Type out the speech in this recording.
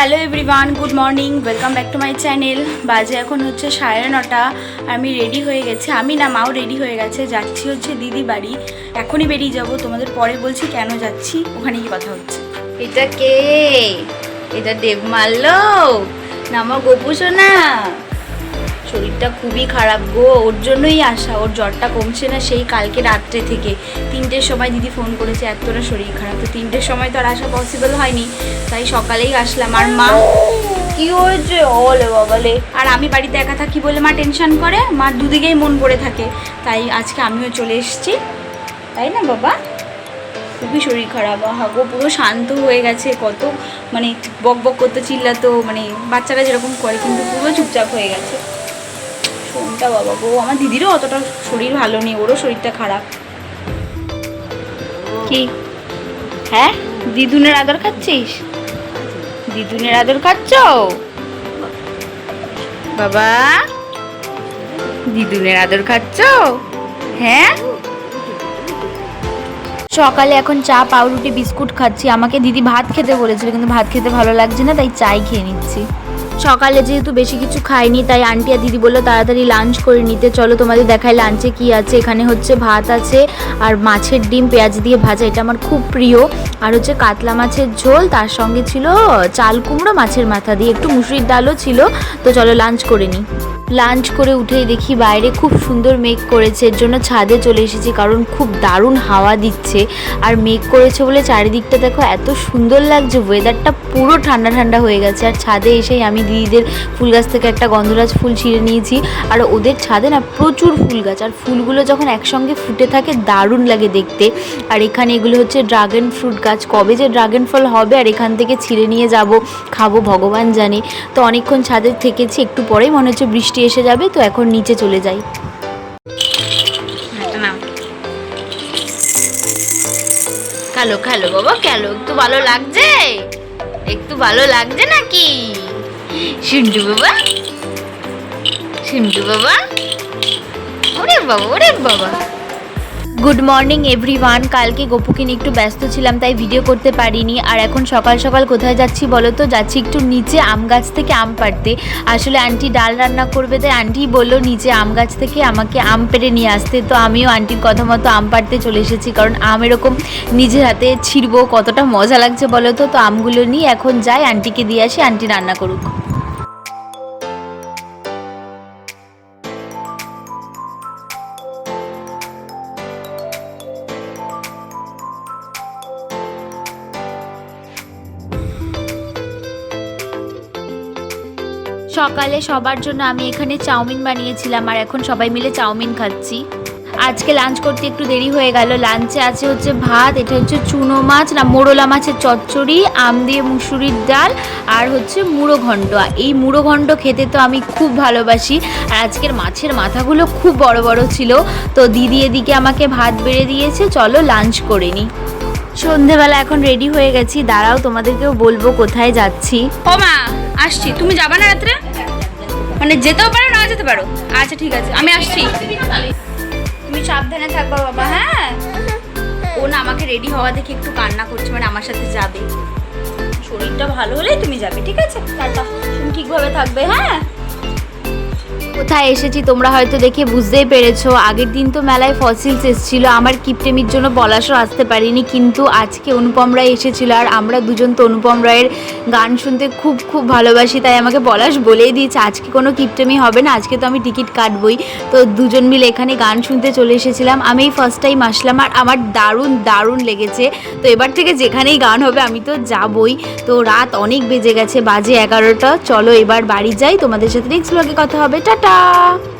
Hello everyone good morning welcome back to my channel বাজে এখন হচ্ছে সাড়ে নটা। আমি রেডি হয়ে গেছি। আমি না, মাও রেডি হয়ে গেছে। যাচ্ছি হচ্ছে দিদি বাড়ি। এখনই বেরিয়ে যাব। তোমাদের পরে বলছি কেন যাচ্ছি। ওখানে কি কথা হচ্ছে। এটা কে? এটা দেব মারলো না আমার গোপু না শরীরটা খুবই খারাপ গো ওর জন্যই আসা ওর জ্বরটা কমছে না সেই কালকে রাত্রে থেকে। তিনটের সময় দিদি ফোন করেছে এতটা শরীর খারাপ। তো তিনটের সময় তো আর আসা পসিবল হয়নি তাই সকালেই আসলাম। আর মা? কি হয়েছে? ওলে বাবালে। আর আমি বাড়িতে একা থাকি বলে মা টেনশন করে মার দুদিকেই মন পড়ে থাকে। তাই আজকে আমিও চলে এসেছি। তাই না বাবা? খুবই শরীর খারাপ। হাগো পুরো শান্ত হয়ে গেছে কত মানে বক বক করতে চিল্লাতো মানে বাচ্চারা যেরকম করে কিন্তু পুরো চুপচাপ হয়ে গেছে। ফোনটা বাবা গো আমার দিদিরও অতটা শরীর ভালো নেই, ওরও শরীরটা খারাপ। কি? হ্যাঁ? দিদুনের আদর খাচ্ছিস? দিদুনের আদর খাচ্ছ? বাবা, দিদুনের আদর খাচ্ছ? হ্যাঁ? সকালে এখন চা, পাউরুটি, বিস্কুট খাচ্ছি। আমাকে দিদি ভাত খেতে বলেছিল, কিন্তু ভাত খেতে ভালো লাগছে না, তাই চাই খেয়ে নিচ্ছি। সকালে যেহেতু বেশি কিছু খাইনি, তাই আন্টি আর দিদি বলল তাড়াতাড়ি লাঞ্চ করে নিতে। চলো তোমাদের দেখায় লাঞ্চে কি আছে। এখানে হচ্ছে ভাত আছে আর মাছের ডিম, পেঁয়াজ দিয়ে ভাজা। এটা আমার খুব প্রিয়। আর হচ্ছে কাতলা মাছের ঝোল, তার সঙ্গে ছিল চাল কুমড়ো মাছের মাথা দিয়ে। একটু মুসুরির ডালও ছিল। তো চলো লাঞ্চ করে নিই লাঞ্চ করে উঠেই দেখি বাইরে খুব সুন্দর মেঘ করেছে। এর জন্য ছাদে চলে এসেছি কারণ খুব দারুণ হাওয়া দিচ্ছে। আর মেঘ করেছে বলে চারিদিকটা দেখো এত সুন্দর লাগছে। ওয়েদারটা পুরো ঠান্ডা ঠান্ডা হয়ে গেছে। আর ছাদে এসেই আমি দিদিদের ফুল গাছ থেকে একটা গন্ধরাজ ফুল ছিঁড়ে নিয়েছি। আর ওদের ছাদে না প্রচুর ফুল গাছ। আর ফুলগুলো যখন একসঙ্গে ফুটে থাকে, দারুণ লাগে দেখতে। আর এখানে এগুলো হচ্ছে ড্রাগন ফ্রুট গাছ। কবে যে ড্রাগন ফল হবে আর এখান থেকে ছিঁড়ে নিয়ে যাব, খাব, ভগবান জানে। তো অনেকক্ষণ ছাদে থেকেছি, একটু পরেই মনে হচ্ছে বৃষ্টি এসে যাবে, তো এখন নিচে চলে যাই। খেলো খেলো বাবা খেলো একটু ভালো লাগছে? একটু ভালো লাগছে নাকি? সিন্টু বাবা? সিন্টু বাবা? ওরে বাবা ওরে বাবা। গুড মর্নিং এভরিওয়ান কালকে গোপুকে নিয়ে একটু ব্যস্ত ছিলাম, তাই ভিডিও করতে পারিনি। আর এখন সকাল সকাল কোথায় যাচ্ছি বলো তো? যাচ্ছি একটু নিচে আম গাছ থেকে আম পাড়তে। আসলে আন্টি ডাল রান্না করবে, তাই আন্টি বলল নিচে আম গাছ থেকে আমাকে আম পেড়ে নিয়ে আসতে। তো আমিও আন্টির কথা মতো আম পাড়তে চলে এসেছি, কারণ আম এরকম নিজের হাতে ছিঁড়বো, কতটা মজা লাগছে বলো তো? তো আমগুলো নিয়ে এখন যাই আন্টিকে দিয়ে আসি আন্টি রান্না করুক। সকালে সবার জন্য আমি এখানে চাউমিন বানিয়েছিলাম আর এখন সবাই মিলে চাউমিন খাচ্ছি। আজকে লাঞ্চ করতে একটু দেরি হয়ে গেল। লাঞ্চে আছে হচ্ছে ভাত, এটা হচ্ছে চুনো মাছ, না মোড়লা মাছের চচ্চড়ি, আম দিয়ে মুসুরির ডাল আর হচ্ছে মুড়ো ঘণ্ট। এই মুড়ো ঘণ্ট খেতে তো আমি খুব ভালোবাসি। আর আজকের মাছের মাথাগুলো খুব বড় বড় ছিল। তো দিদি এদিকে আমাকে ভাত বেড়ে দিয়েছে। চলো লাঞ্চ করে নিই সন্ধেবেলা এখন রেডি হয়ে গেছি। দাঁড়াও, তোমাদেরকেও বলব কোথায় যাচ্ছি। ও মা আসছি। তুমি যাবে না রাত্রে? মানে যেতেও পারো, না যেতে পারো? আচ্ছা ঠিক আছে, আমি আসছি। তুমি সাবধানে থাকবা বাবা হ্যাঁ? ও না আমাকে রেডি হওয়া দেখে একটু কান্না করছে মানে আমার সাথে যাবে। শরীরটা ভালো হলেই তুমি যাবে, ঠিক আছে? তুমি ঠিকভাবে থাকবে হ্যাঁ? কোথায় এসেছি তোমরা হয়তো দেখে বুঝতেই পেরেছ। আগের দিন তো মেলায় ফসিলস এসেছিল, আমার কিপটেমির জন্য পলাশও আসতে পারিনি, কিন্তু আজকে অনুপম রায় এসেছিল আর আমরা দুজন তো অনুপম রায়ের গান শুনতে খুব খুব ভালোবাসি, তাই আমাকে পলাশ বলেই দিয়েছে, আজকে কোনো কিপটেমি হবে না, আজকে তো আমি টিকিট কাটবই। তো দুজন মিলে এখানে গান শুনতে চলে এসেছিলাম, আমি এই ফার্স্ট টাইম আসলাম আর আমার দারুণ দারুণ লেগেছে। তো এবার থেকে যেখানেই গান হবে আমি তো যাবই। তো রাত অনেক বেজে গেছে, বাজে এগারোটা, চলো এবার বাড়ি যাই, তোমাদের সাথে নেক্সট ব্লগে কথা হবে, টাটা! pa!